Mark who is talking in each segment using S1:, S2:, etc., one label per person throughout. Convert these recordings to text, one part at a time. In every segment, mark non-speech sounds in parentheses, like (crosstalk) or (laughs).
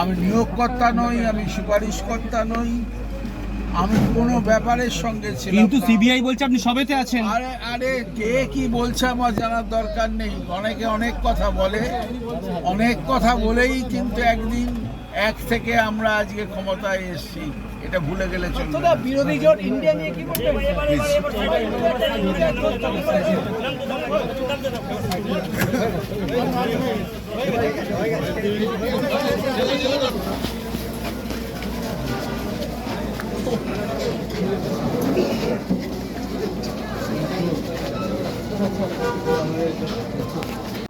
S1: আমি নিয়োগকর্তা নই আমি সুপারিশকর্তা নই। আমি কোনো ব্যাপারের সঙ্গে ছিলাম
S2: কিন্তু সিবিআই বলছে আপনি সবেতে আছেন।
S1: আরে আরে কে কি বলছে আমার জানার দরকার নেই। অনেকে অনেক কথা বলে। অনেক কথা বলেই কিন্তু একদিন এক থেকে আমরা আজকে ক্ষমতায় এসেছি। এটা ভুলে গেলে চলবে
S3: বিরোধী জোট ইন্ডিয়া নিয়ে কি বলবেন (laughs)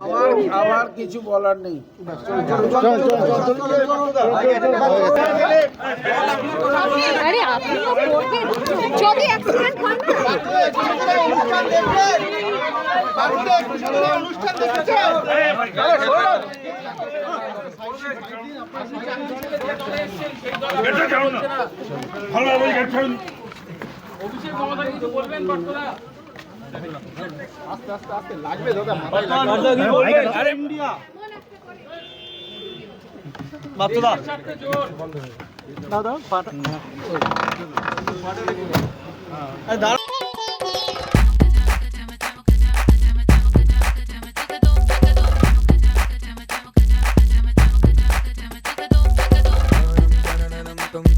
S1: আমার আমার কিছু বলার নেই।
S4: আরে করবেন যদি অ্যাক্সিডেন্ট হয় না
S5: জুয়েলার্স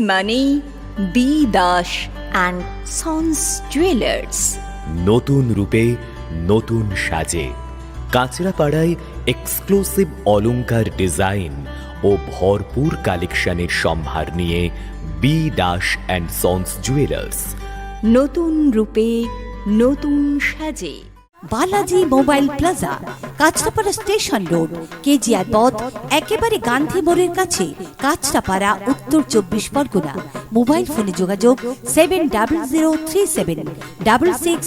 S5: মানে B Das and Sons jewellers
S6: নতুন রূপে নতুন সাজে। কাঁচরাপাড়ায় এক্সক্লুসিভ অলংকার ডিজাইন ও ভরপুর কালেকশনের সম্ভার নিয়ে B Das and Sons jewellers
S5: নতুন রূপে, নতুন সাজে।
S7: Balaji mobile plaza, Kanchrapara station road, KGR পথ, একেবারে গান্ধী মোড়ের কাছে, কাঁচরাপাড়া, উত্তর চব্বিশ পরগনা। মোবাইল ফোনে যোগাযোগ seven double zero three seven double six